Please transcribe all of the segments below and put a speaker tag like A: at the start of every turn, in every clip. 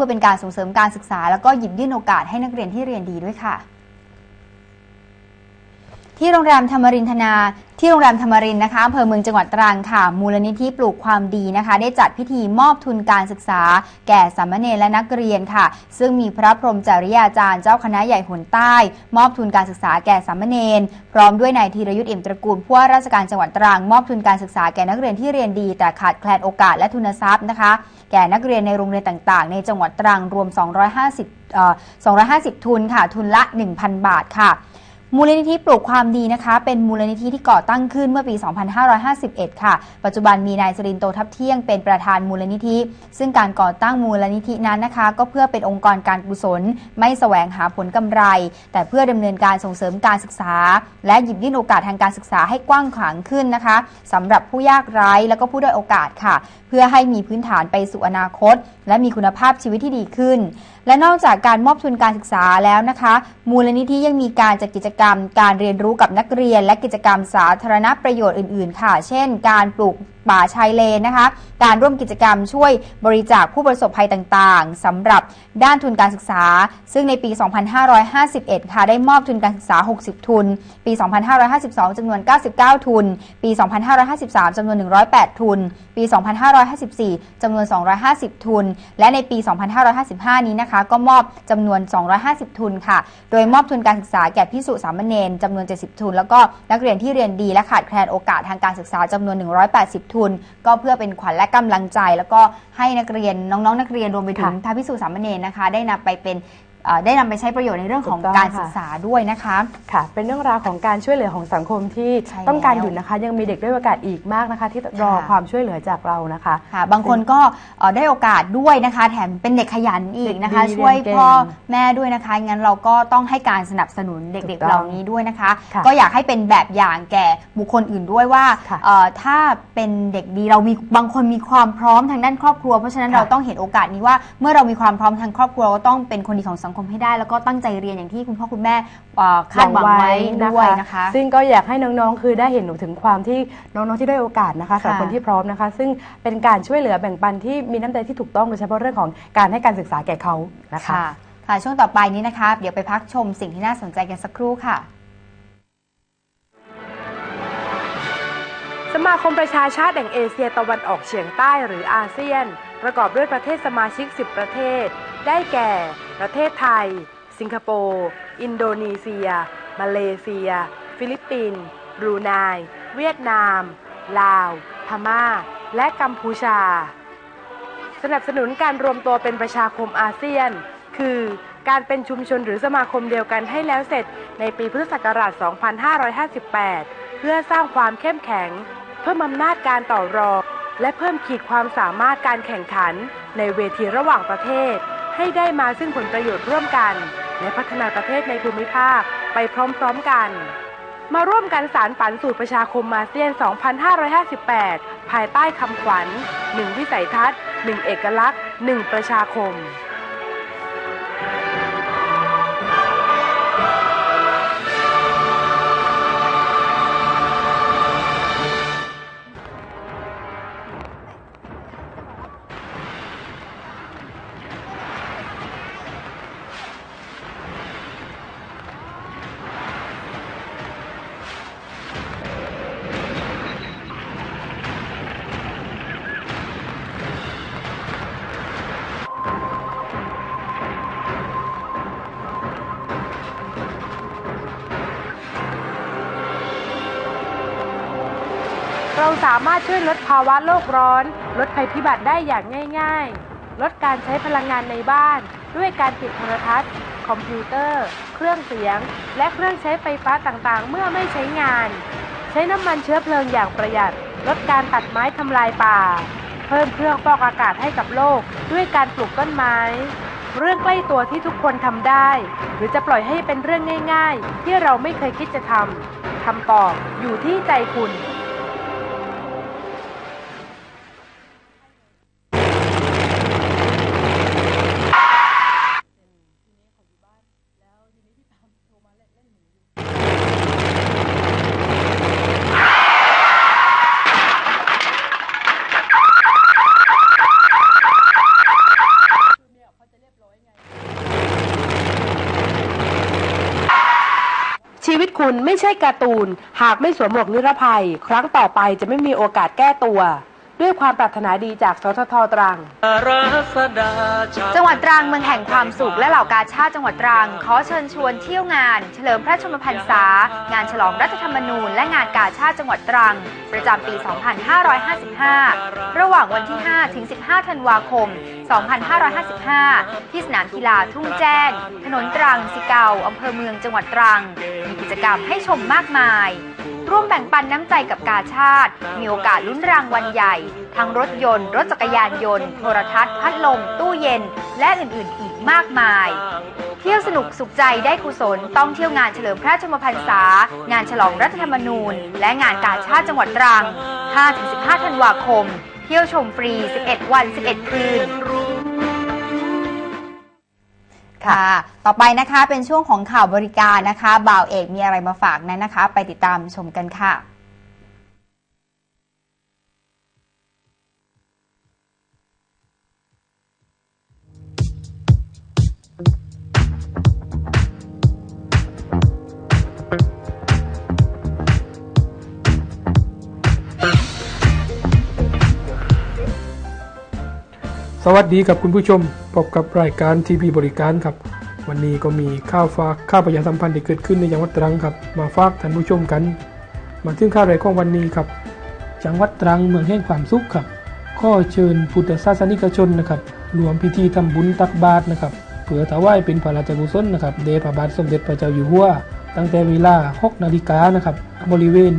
A: พื่อเป็นการส่งเสริมการศึกษา แล้วก็หยิบยื่นโอกาสให้นักเรียนที่เรียนดีด้วยค่ะ ที่โรงแรมธรรมรินทนา ที่โรงแรมธรรมรินนะคะอำเภอเมืองจังหวัดตรังค่ะ มูลนิธิปลูกความดีนะคะ ได้จัดพิธีมอบทุนการศึกษา แก่สามเณรและนักเรียนค่ะ ซึ่งมีพระพรหมจริยาจารย์เจ้าคณะใหญ่หนใต้ มอบทุนการศึกษาแก่สามเณรพร้อมด้วยนายธีรยุทธ์เอี่ยมตระกูลผู้ว่าราชการจังหวัดตรังมอบทุนการศึกษาแก่นักเรียนที่เรียนดี แต่ขาดแคลนโอกาสและทุนทรัพย์นะคะ แก่นักเรียนในโรงเรียนต่าง ๆ ในจังหวัดตรังรวม 250 250 ทุนค่ะ ทุนละ 1,000 บาทค่ะ มูลนิธิปลูกความดีนะคะ เป็นมูลนิธิที่ก่อตั้งขึ้นเมื่อปี 2551 ค่ะ ปัจจุบันมีนายสรินโตทับเที่ยงเป็นประธานมูลนิธิ ซึ่งการก่อตั้งมูลนิธินั้นนะคะ ก็เพื่อเป็นองค์กรการกุศล ไม่แสวงหาผลกำไร แต่เพื่อดำเนินการส่งเสริมการศึกษา และหยิบยื่นโอกาสทางการศึกษาให้กว้างขวางขึ้นนะคะสำหรับผู้ยากไร้แล้วก็ผู้ด้อยโอกาสค่ะ เพื่อให้มีพื้นฐานไปสู่อนาคต และมีคุณภาพชีวิตที่ดีขึ้นและนอกจากการมอบทุนการศึกษาแล้วนะคะ มูลนิธิยังมีการจัดกิจกรรม การเรียนรู้กับนักเรียน และกิจกรรมสาธารณประโยชน์อื่น ๆ ค่ะ เช่น การปลูกป่าชายเลนนะคะ การร่วมกิจกรรมช่วยบริจาคผู้ประสบภัยต่างๆสำหรับด้านทุนการศึกษา ซึ่งในปี 2551 ค่ะ ได้มอบทุนการศึกษา 60 ทุน ปี 2552 จำนวน 99 ทุน ปี 2553 จำนวน 108 ทุน ปี 2554 จำนวน 250 ทุน และในปี 2555 นี้นะคะ ก็มอบจำนวน 250 ทุนค่ะ โดยมอบทุนการศึกษาแก่พิสุสามเณรจำนวน 70 ทุน แล้วก็นักเรียนที่เรียนดีและขาดแคลนโอกาสทางการศึกษาจำนวน 180ทุน ก็เพื่อเป็นขวัญและกำลังใจ แล้วก็ให้นักเรียนน้องๆ นักเรียนรวมไปถึง
B: ค่ะ
A: พระพิสุสามเณรนะคะ ได้นำไปเป็น เอ่อได้นำไปใช้ประโยชน์ในเรื่องของ
B: ถูกต้อง
A: การ
B: ค่ะ
A: ศึกษาด้วยนะคะ
B: ค่ะ เป็นเรื่องราวของการช่วยเหลือของสังคมที่
A: ใช่
B: ต้องการ
A: แล้ว
B: อยู่นะคะ ยังมีเด็กด้วยโอกาสอีกมากนะคะ ที่รอ
A: ค่ะ
B: ความช่วยเหลือจากเรานะคะ
A: ค่ะบางคนก็เอ่อได้โอกาสด้วยนะคะ แถมเป็นเด็กขยันอีกนะคะ
B: เด็กดี
A: ช่วย
B: เรียนเก่ง
A: พ่อแม่ด้วยนะคะงั้นเราก็ต้องให้การสนับสนุนเด็ก
B: ถู
A: ๆ
B: กต้อง
A: เหล่านี้ด้วยนะคะ
B: ค่ะ
A: ก็อยากให้เป็นแบบอย่างแก่บุคคลอื่นด้วยว่า
B: ค่ะ
A: เอ่อถ้าเป็นเด็กดีเรามีบางคนมีความพร้อมทางด้านครอบครัว เพราะฉะนั้น
B: ค่ะ
A: เราต้องเห็นโอกาสนี้ว่าเมื่อเรามีความพร้อมทางครอบครัวเราก็ต้องเป็นคนดีของสังคมให้ได้ แล้วก็ตั้งใจเรียนอย่างที่คุณพ่อคุณแม่เอ่อคาดหวังไว้ด้วยนะคะ
B: ซึ่งก็อยากให้น้องๆ คือได้เห็นถึงความที่น้องๆที่ได้โอกาสนะคะสำหรับ
A: ค่ะ
B: คนที่พร้อมนะคะ ซึ่งเป็นการช่วยเหลือแบ่งปันที่มีน้ำใจที่ถูกต้องโดยเฉพาะเรื่องของการให้การศึกษาแก่เขานะคะ
A: ค่ะค่ะช่วงต่อไปนี้นะคะ เดี๋ยวไปพักชมสิ่งที่น่าสนใจกันสักครู่ค่ะ
B: สมาคมประชาชาติแห่งเอเชียตะวันออกเฉียงใต้หรืออาเซียน ประกอบด้วยประเทศสมาชิก 10 ประเทศ ได้แก่ ประเทศไทย สิงคโปร์ อินโดนีเซีย มาเลเซีย ฟิลิปปินส์บรูไน เวียดนาม ลาว พม่า และกัมพูชา สนับสนุนการรวมตัวเป็นประชาคมอาเซียน คือการเป็นชุมชนหรือสมาคมเดียวกันให้แล้วเสร็จในปีพุทธศักราช 2558 เพื่อสร้างความเข้มแข็ง เพิ่มอำนาจการต่อรองและเพิ่มขีดความสามารถการแข่งขันในเวทีระหว่างประเทศ ให้ได้มาซึ่งผลประโยชน์ร่วมกัน และพัฒนาประเทศในภูมิภาคไปพร้อมๆกัน มาร่วมกันสารฝันสู่ประชาคมอาเซียน 2558 ภายใต้คำขวัญ 1 วิสัยทัศน์ 1 เอกลักษณ์ 1 ประชาคม เราสามารถช่วยลดภาวะโลกร้อน ลดภัยพิบัติได้อย่างง่ายๆ ลดการใช้พลังงานในบ้าน ด้วยการติดโทรทัศน์ คอมพิวเตอร์ เครื่องเสียง และเครื่องใช้ไฟฟ้าต่างๆ เมื่อไม่ใช้งาน ใช้น้ำมันเชื้อเพลิงอย่างประหยัด ลดการตัดไม้ทำลายป่า เพิ่มเครื่องฟอกอากาศให้กับโลก ด้วยการปลูกต้นไม้เรื่องใกล้ตัวที่ทุกคนทำได้ หรือจะปล่อยให้เป็นเรื่องง่าย ๆ ที่เราไม่เคยคิดจะทำคำตอบอยู่ที่ใจคุณ
A: ค
B: วิตคุณ ไม่ใช่การ์ตูน หากไม่สวมหมวกนิรภัย ครั้งต่อไปจะไม่มีโอกาสแก้ตัว ด้วยความปรารถนาดีจากสททตรัง
A: จังหวัดตรังเมืองแห่งความสุขและเหล่ากาชาติจังหวัดตรัง ขอเชิญชวนเที่ยวงาน เฉลิมพระชนมพรรษา งานฉลองรัฐธรรมนูญ และงานกาชาติจังหวัดตรัง ประจำปี 2555 ระหว่างวันที่ 5 ถึง 15 ธันวาคม 2555 ที่สนามกีฬาทุ่งแจ้ง ถนนตรังสิเกาอำเภอเมืองจังหวัดตรัง มีกิจกรรมให้ชมมากมาย ร่วมแบ่งปันน้ำใจกับกาชาติ มีโอกาสลุ้นรางวัลใหญ่ ทั้งรถยนต์ รถจักรยานยนต์ โทรทัศน์ พัดลม ตู้เย็น และอื่นๆ อีกมากมาย เที่ยวสนุกสุขใจได้กุศล ต้องเที่ยวงานเฉลิมพระชนมพรรษา งานฉลองรัฐธรรมนูญ และงานกาชาติจังหวัดตรัง 5-15 ธันวาคม เที่ยวชมฟรี 11 วัน 11 คืน ค่ะ ต่อไปนะคะเป็นช่วงของข่าวบริการนะคะบ่าวเอกมีอะไรมาฝากนั้นนะคะ ไปติดตามชมกันค่ะ
C: สวัสดีกับคุณผู้ชม พบกับรายการทีวีบริการครับ วันนี้ก็มีข้าวฝากข้าวประชาสัมพันธ์ที่เกิดขึ้นในจังหวัดตรังครับ มาฝากท่านผู้ชมกัน มาถึงข่าวแรกของวันนี้ครับ จังหวัดตรังเมืองแห่งความสุขครับ ข้อเชิญพุทธศาสนิกชนนะครับรวมพิธีทำบุญตักบาตรนะครับเพื่อถวายเป็นพระราชกุศลนะครับเดชพระบาทสมเด็จพระเจ้าอยู่หัวตั้งแต่เวลา6นาฬิกานะครับบริเวณ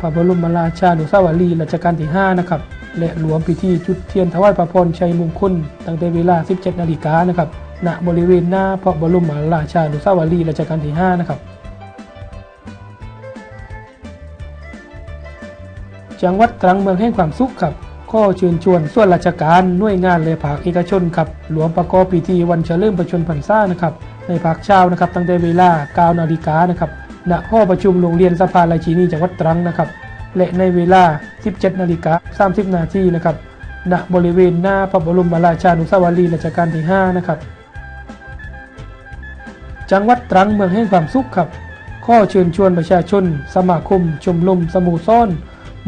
C: พระบรมราชานุสาวรีย์รัชกาลที่ 5 นะครับ และรวมพิธีจุดเทียนถวายพระพรชัยมงคลตั้งแต่เวลา 17 นาฬิกานะครับณบริเวณหน้าพระบรมราชานุสาวรีย์รัชกาลที่ 5 นะครับ จังหวัดตรังเมืองแห่งความสุขครับข้อเชิญชวนส่วนราชการหน่วยงานและภาคเอกชนครับรวมประกอบพิธีวันเฉลิมประชนพรรษานะครับในภาคเช้านะครับตั้งแต่เวลา9นาฬิกานะครับณห้องประชุมโรงเรียนสภาราชินีจังหวัดตรังนะครับ และในเวลา 17นาฬิกา30 นาทีนะครับณบริเวณหน้าพระบรมราชานุสาวรีย์รัชกาลที่ 5 นะครับ จังหวัดตรังเมืองแห่งความสุขครับ ข้อเชิญชวนประชาชน สมาคม ชมรมสโมุซ่อน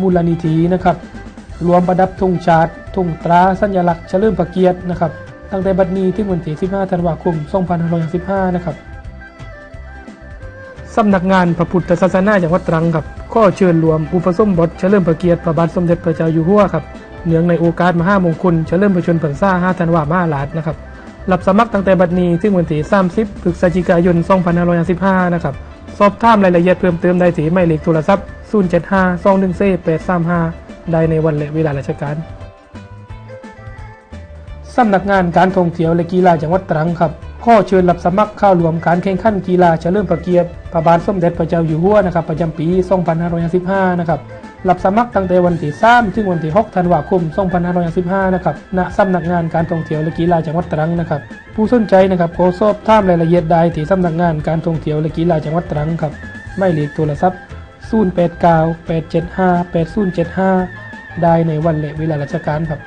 C: มูลนิธินะครับรวมประดับธงชาติธงตราสัญลักษณ์เฉลิมพระเกียรตินะครับ ตั้งแต่บัดนี้ถึงวันที่ 15 ธันวาคม 2565นะครับ สำนักงานพระพุทธศาสนาจังหวัดตรังครับข้อเชิญรวมอุปสมบทเฉลิมพระเกียรติพระบาทสมเด็จพระเจ้าอยู่หัวครับเนื่องในโอกาสมหามงคลเฉลิมพระชนมพรรษา5ธันวาคมมาลาดนะครับรับสมัครตั้งแต่บัดนี้ถึงวันที่30พฤศจิกายน2555นะครับสอบถามรายละเอียดเพิ่มเติมได้ที่หมายเลขโทรศัพท์075 214 835 ได้ในวันและเวลาราชการสำนักงานการท่องเที่ยวและกีฬาจังหวัดตรังครับ ข้อเชิญรับสมัครเข้ารวมการแข่งขันกีฬาเฉลิมพระเกียรติพระบาทสมเด็จพระเจ้าอยู่หัวนะครับประจำปี 2555 นะครับรับสมัครตั้งแต่วันที่3ถึงวันที่6ธันวาคม 2555 นะครับ ณ สำนักงานการท่องเที่ยวและกีฬาจังหวัดตรังนะครับ ผู้สนใจนะครับขอสอบถามรายละเอียดได้ที่สำนักงานการท่องเที่ยวและกีฬาจังหวัดตรังครับหมายเลขโทรศัพท์ 089 875 8075 ได้ในวันและเวลาราชการครับ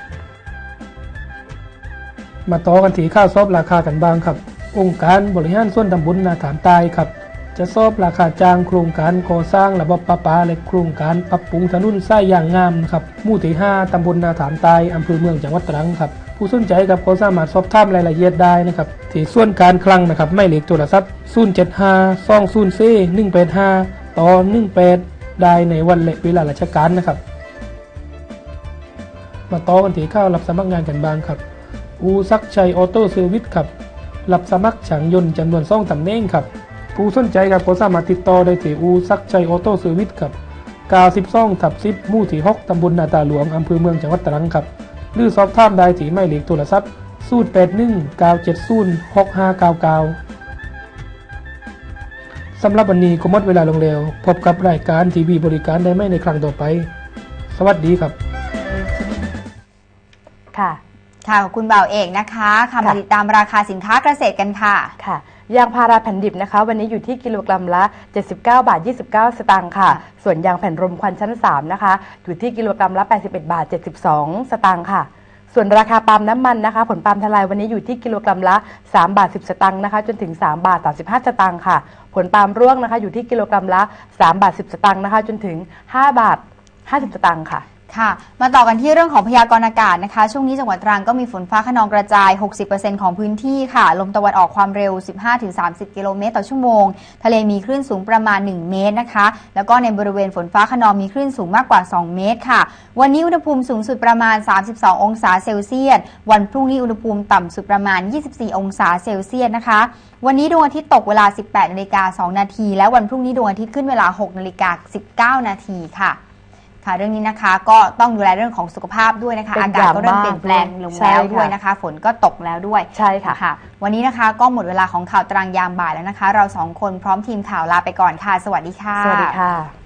C: มาต่อกันที่ข้าวซอบราคากันบ้างครับ องค์การบริหารส่วนตำบลนาถามใต้ครับ จะซอบราคาจ้างโครงการก่อสร้างระบบประปาและโครงการปรับปรุงถนนสายอย่างงามนะครับหมู่ที่5ตำบลนาถามใต้อำเภอเมืองจังหวัดตรังครับ ผู้สนใจครับก็สามารถสอบถามรายละเอียดได้นะครับที่ส่วนการคลังนะครับไม่เหลขโทรศัพท์075 20 185ต่อ18 ได้ในวันและเวลาราชการนะครับ มาต่อกันที่ข้าวรับสมัครงานกันบ้างครับ อูซักชัยออโต้เซอร์วิสครับรับสมัครช่างยนต์จำนวนสองตำแหน่งครับผู้สนใจครับก็สามารถติดต่อได้ที่อูซักชัยออโต้เซอร์วิสครับ92ทับ10หมู่ที่6ตำบลนาตาหลวงอำเภอเมืองจังหวัดตรังครับหรือสอบถามได้ที่หมายเลขโทรศัพท์081 970 6599สำหรับวันนี้ก็หมดเวลาลงแล้ว พบกับรายการทีวีบริการได้ไหมในครั้งต่อไป สวัสดีครับ
B: ค่ะ
A: ค่ะขอบคุณบ่าวเอกนะคะค่ะ
B: ค่ะ
A: มาติดตามราคาสินค้าเกษตรกันค่ะ
B: ค่ะยางพาราแผ่นดิบนะคะ วันนี้อยู่ที่กิโลกรัมละ 79 บาท 29 สตางค์ค่ะ ส่วนยางแผ่นรมควันชั้น 3 นะคะ อยู่ที่กิโลกรัมละ 81 บาท 72 สตางค์ค่ะ ส่วนราคาปาล์มน้ำมันนะคะ ผลปาล์มทลายวันนี้อยู่ที่กิโลกรัมละ 3 บาท 10 สตางค์นะคะ จนถึง 3 บาท 35 สตางค์ค่ะ ผลปาล์มร่วงนะคะ อยู่ที่กิโลกรัมละ 3 บาท 10 สตางค์นะคะ จนถึง 5 บาท 50 สตางค์ค่ะ
A: ค่ะ มาต่อกันที่เรื่องของพยากรณ์อากาศนะคะ ช่วงนี้จังหวัดตรังก็มีฝนฟ้าขนองกระจาย 60%ของพื้นที่ค่ะ ลมตะวันออกความเร็ว 15-30 กิโลเมตรต่อชั่วโมง ทะเลมีคลื่นสูงประมาณ 1 เมตรนะคะ แล้วก็ในบริเวณฝนฟ้าขนองมีคลื่นสูงมากกว่า 2 เมตรค่ะ วันนี้อุณหภูมิสูงสุดประมาณ 32 องศาเซลเซียส วันพรุ่งนี้อุณหภูมิต่ำสุดประมาณ 24 องศาเซลเซียสนะคะ วันนี้ดวงอาทิตย์ตกเวลา 18นาฬิกา2นาที และวันพรุ่งนี้ดวงอาทิตย์ขึ้นเวลา 6นาฬิกา19 นาทีค่ะ ค่ะเรื่องนี้นะคะก็ต้องดูแลเรื่องของสุขภาพด้วยนะคะ
B: เป็น
A: อากาศก็เริ่ม
B: อย่างมาก
A: เปลี่ยนแปลงลง
B: ใช่
A: แล้ว
B: ค่ะ
A: ด้วยนะคะ ฝนก็ตกแล้วด้วย
B: ใช่ค่ะ
A: ค่ะ วันนี้นะคะก็หมดเวลาของข่าวตรังยามบ่ายแล้วนะคะ เราสองคนพร้อมทีมข่าวลาไปก่อนค่ะ สวัสดีค่ะ
B: สวัสดีค่ะ